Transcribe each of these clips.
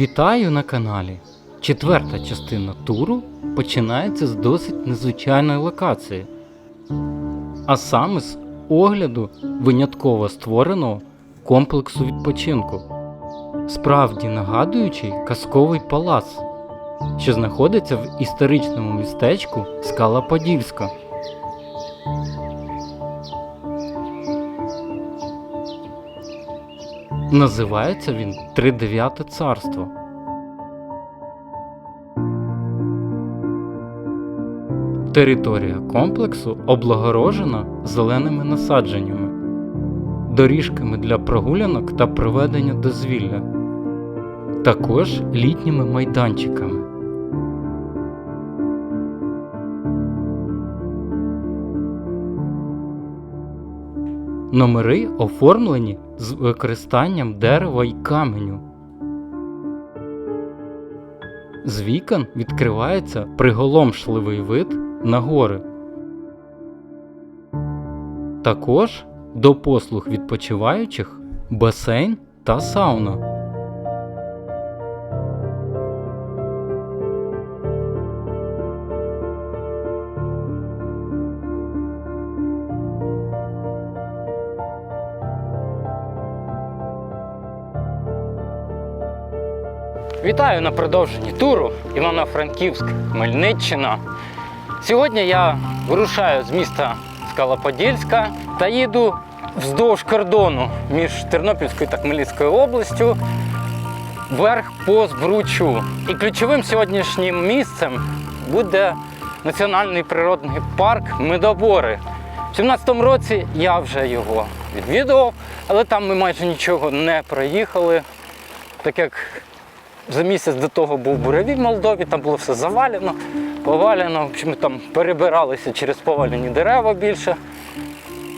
Вітаю на каналі. Четверта частина туру починається з досить незвичайної локації, а саме з огляду винятково створеного комплексу відпочинку, справді нагадуючий казковий палац, що знаходиться в історичному містечку Скала Подільська. Називається він Тридев'яте царство. Територія комплексу облагорожена зеленими насадженнями, доріжками для прогулянок та проведення дозвілля, також літніми майданчиками. Номери оформлені з використанням дерева й каменю. З вікон відкривається приголомшливий вид на гори. Також до послуг відпочиваючих басейн та сауна. Вітаю на продовженні туру Івано-Франківськ, Хмельниччина. Сьогодні я вирушаю з міста Скала-Подільська та їду вздовж кордону між Тернопільською та Хмельницькою областю вверх по Збручу. І ключовим сьогоднішнім місцем буде національний природний парк Медобори. У 2017 році я вже його відвідував, але там ми майже нічого не проїхали, так як за місяць до того був буревій в Молдові, там було все завалено, повалено. В общем, там перебиралися через повалені дерева більше.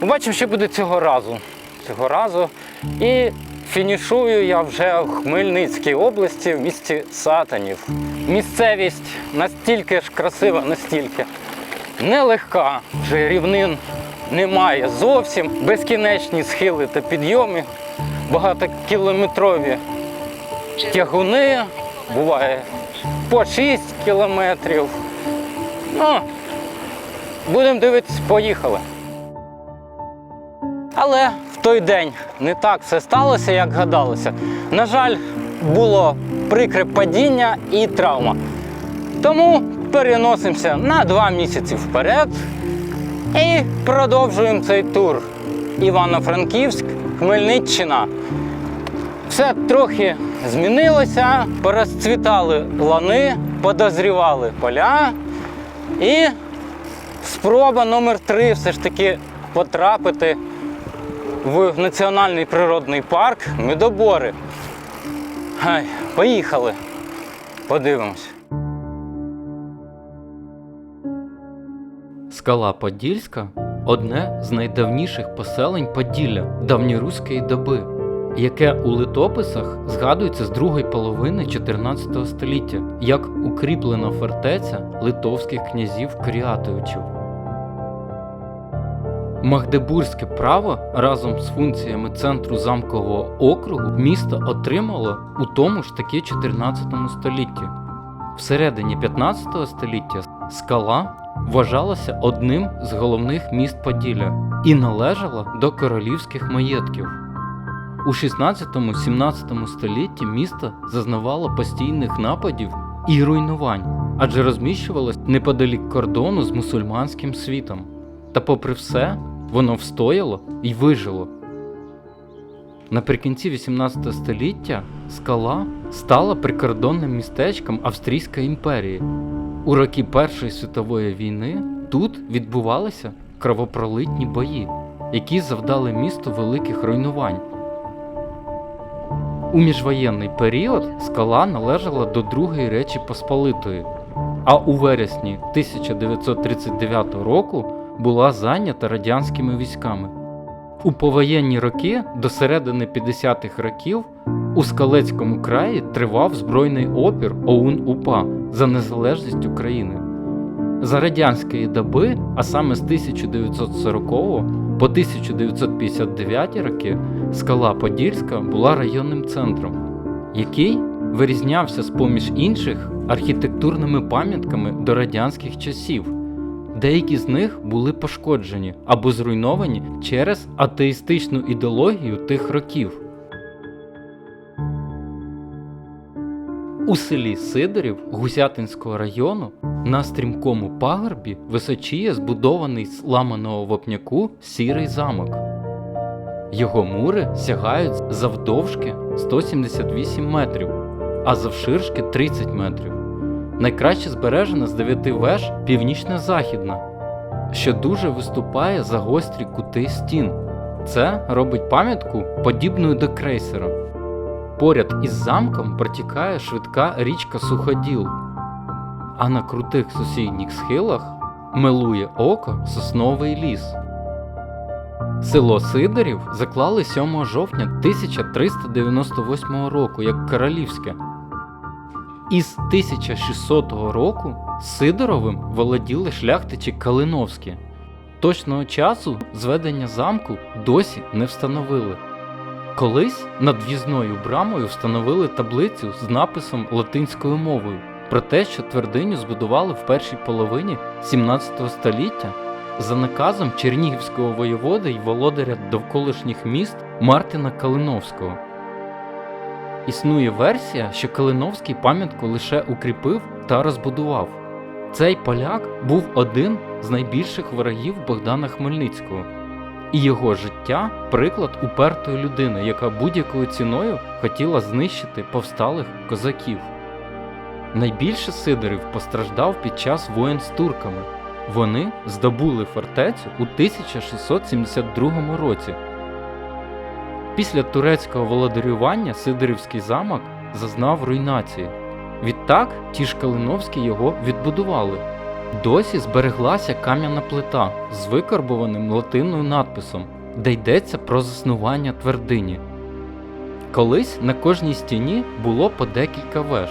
Побачимо, що буде цього разу. Цього разу. І фінішую я вже в Хмельницькій області, в місті Сатанів. Місцевість настільки ж красива, настільки нелегка, вже рівнин немає зовсім. Безкінечні схили та підйоми, багатокілометрові тягуни, буває по 6 кілометрів. Ну, будемо дивитись, поїхали. Але в той день не так все сталося, як гадалося. На жаль, було прикре падіння і травма. Тому переносимося на два місяці вперед і продовжуємо цей тур. Івано-Франківськ, Хмельниччина. Все трохи змінилося, порозцвітали лани, подозрівали поля. І спроба номер три все ж таки потрапити в національний природний парк Медобори. Гай, поїхали. Подивимось. Скала Подільська одне з найдавніших поселень Поділля давньоруської доби, яке у литописах згадується з другої половини 14 століття як укріплена фортеця литовських князів Кріатовичів. Магдебурзьке право разом з функціями центру замкового округу місто отримало у тому ж таки 14 столітті. Всередині 15 століття скала вважалася одним з головних міст Поділля і належала до королівських маєтків. У 16-17 столітті місто зазнавало постійних нападів і руйнувань, адже розміщувалось неподалік кордону з мусульманським світом. Та попри все, воно встояло і вижило. Наприкінці 18 століття скала стала прикордонним містечком Австрійської імперії. У роки Першої світової війни тут відбувалися кровопролитні бої, які завдали місту великих руйнувань. У міжвоєнний період скала належала до Другої Речі Посполитої, а у вересні 1939 року була зайнята радянськими військами. У повоєнні роки до середини 50-х років у Скалецькому краї тривав збройний опір ОУН УПА за незалежність України. За радянської доби, а саме з 1940 по 1959 роки, скала Подільська була районним центром, який вирізнявся з поміж інших архітектурними пам'ятками до радянських часів. Деякі з них були пошкоджені або зруйновані через атеїстичну ідеологію тих років. У селі Сидорів Гусятинського району на стрімкому пагорбі височіє збудований з ламаного вапняку сірий замок. Його мури сягають завдовжки 178 метрів, а завширшки 30 метрів. Найкраще збережена з дев'яти веж північно-західна, що дуже виступає за гострі кути стін. Це робить пам'ятку подібною до крейсера. Поряд із замком протікає швидка річка Суходіл, а на крутих сусідніх схилах милує око сосновий ліс. Село Сидорів заклали 7 жовтня 1398 року як королівське. Із 1600 року Сидоровим володіли шляхтичі Калиновські. Точного часу зведення замку досі не встановили. Колись над в'їзною брамою встановили таблицю з написом латинською мовою про те, що твердиню збудували в першій половині 17 століття за наказом чернігівського воєводи й володаря довколишніх міст Мартина Калиновського. Існує версія, що Калиновський пам'ятку лише укріпив та розбудував. Цей поляк був один з найбільших ворогів Богдана Хмельницького, і його життя приклад упертої людини, яка будь-якою ціною хотіла знищити повсталих козаків. Найбільше Сидорів постраждав під час воєн з турками. Вони здобули фортецю у 1672 році. Після турецького володарювання Сидорівський замок зазнав руйнації. Відтак ті ж Калиновські його відбудували. Досі збереглася кам'яна плита з викарбованим латинною надписом, де йдеться про заснування твердині. Колись на кожній стіні було по декілька веж.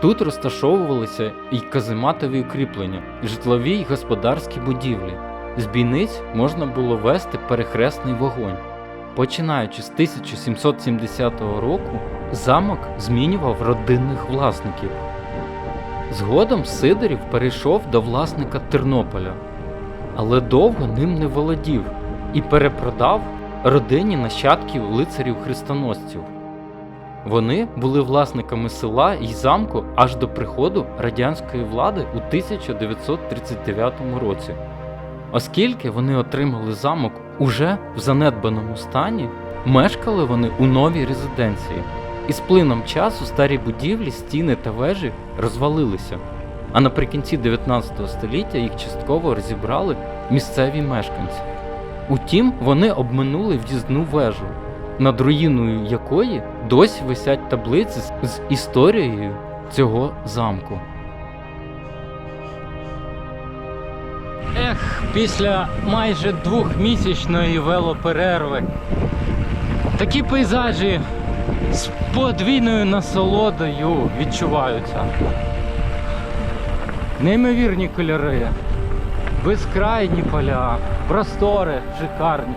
Тут розташовувалися і казематові укріплення, житлові й господарські будівлі. З бійниць можна було вести перехресний вогонь. Починаючи з 1770 року, замок змінював родинних власників. Згодом Сидорів перейшов до власника Тернополя, але довго ним не володів і перепродав родині нащадків лицарів-хрестоносців. Вони були власниками села і замку аж до приходу радянської влади у 1939 році. Оскільки вони отримали замок уже в занедбаному стані, мешкали вони у новій резиденції, і з плином часу старі будівлі, стіни та вежі розвалилися. А наприкінці 19 століття їх частково розібрали місцеві мешканці. Утім, вони обминули в'їзну вежу, над руїною якої досі висять таблиці з- історією цього замку. Ех, після майже двохмісячної велоперерви такі пейзажі з подвійною насолодою відчуваються. Неймовірні кольори, безкрайні поля, простори шикарні.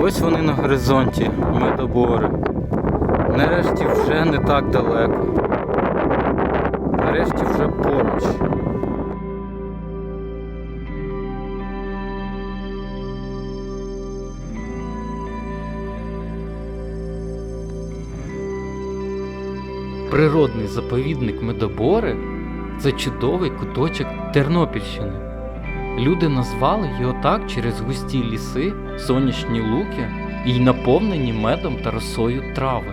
Ось вони на горизонті, медобори. Нарешті вже не так далеко. Нарешті вже поруч. Природний заповідник Медобори це чудовий куточок Тернопільщини. Люди назвали його так через густі ліси, сонячні луки і наповнені медом та росою трави.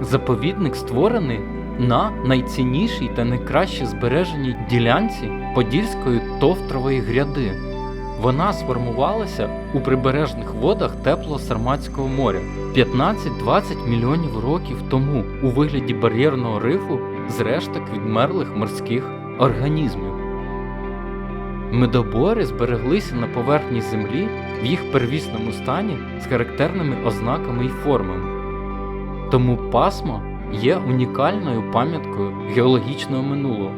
Заповідник створений на найціннішій та найкраще збереженій ділянці Подільської товтрової гряди. Вона сформувалася у прибережних водах тепло-Сарматського моря 15-20 мільйонів років тому у вигляді бар'єрного рифу з решток відмерлих морських організмів. Медобори збереглися на поверхні землі в їх первісному стані з характерними ознаками і формами. Тому пасмо є унікальною пам'яткою геологічного минулого,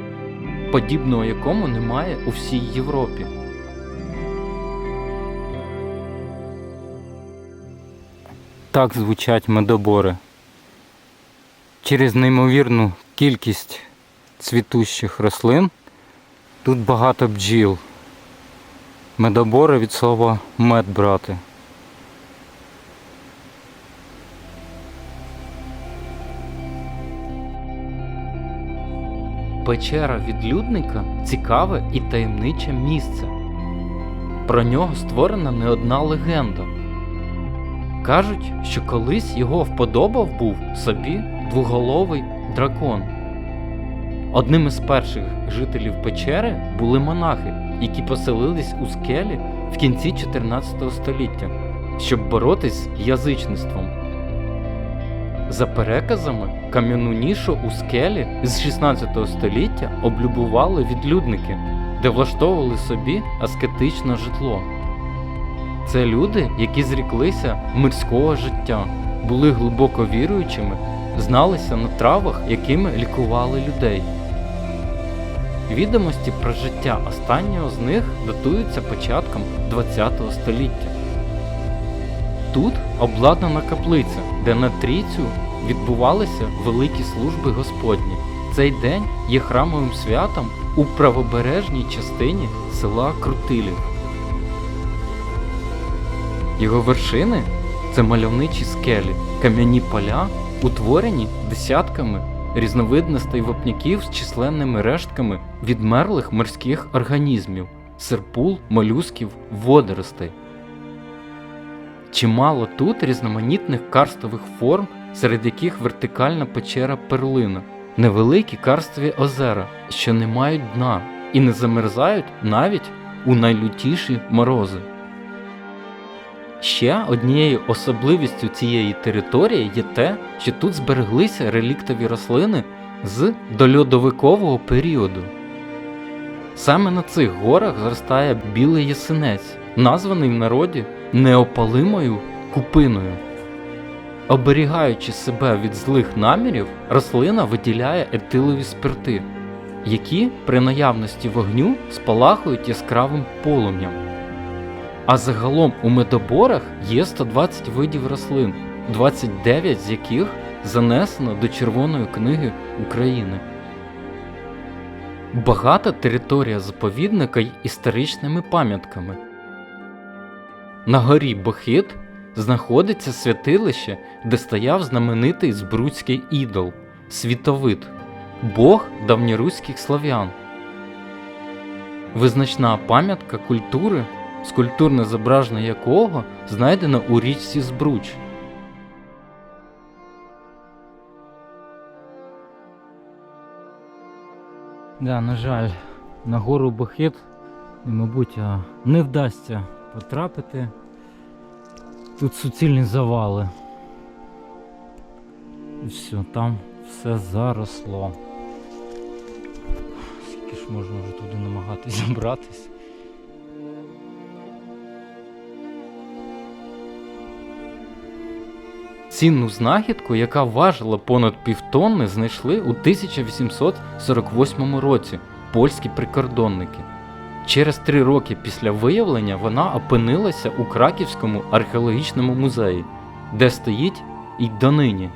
подібного якому немає у всій Європі. Так звучать медобори. Через неймовірну кількість цвітущих рослин тут багато бджіл. Медобори від слова мед брати. Печера відлюдника цікаве і таємниче місце. Про нього створена не одна легенда. Кажуть, що колись його вподобав був собі двоголовий дракон. Одним із перших жителів печери були монахи, які поселились у скелі в кінці 14 століття, щоб боротись з язичництвом. За переказами, кам'яну нішу у скелі з 16 століття облюбували відлюдники, де влаштовували собі аскетичне житло. Це люди, які зріклися мирського життя, були глибоко віруючими, зналися на травах, якими лікували людей. Відомості про життя останнього з них датуються початком ХХ століття. Тут обладнана каплиця, де на трійцю відбувалися великі служби Господні. Цей день є храмовим святом у правобережній частині села Крутилів. Його вершини це мальовничі скелі, кам'яні поля, утворені десятками різновидностей вапняків з численними рештками відмерлих морських організмів, серпул, молюсків, водоростей. Чимало тут різноманітних карстових форм, серед яких вертикальна печера перлина, невеликі карстові озера, що не мають дна і не замерзають навіть у найлютіші морози. Ще однією особливістю цієї території є те, що тут збереглися реліктові рослини з дольодовикового періоду. Саме на цих горах зростає білий ясенець, названий в народі неопалимою купиною. Оберігаючи себе від злих намірів, рослина виділяє етилові спирти, які при наявності вогню спалахують яскравим полум'ям. А загалом у медоборах є 120 видів рослин, 29 з яких занесено до Червоної книги України. Багата територія заповідника й історичними пам'ятками. На горі Бохит знаходиться святилище, де стояв знаменитий збруцький ідол світовид, бог давньоруських слав'ян. Визначна пам'ятка культури скульптурне зображення якого знайдено у річці Збруч. Да, на жаль, на гору Бахит, мабуть, не вдасться потрапити. Тут суцільні завали. І все, там все заросло. Скільки ж можна вже туди намагатися забратись? Цінну знахідку, яка важила понад півтонни, знайшли у 1848 році польські прикордонники. Через три роки після виявлення вона опинилася у Краківському археологічному музеї, де стоїть і донині.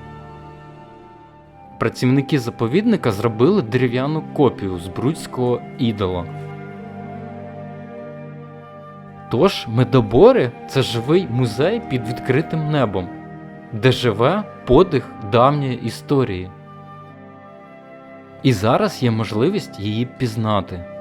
Працівники заповідника зробили дерев'яну копію збруцького ідола. Тож медобори це живий музей під відкритим небом де живе подих давньої історії. І зараз є можливість її пізнати.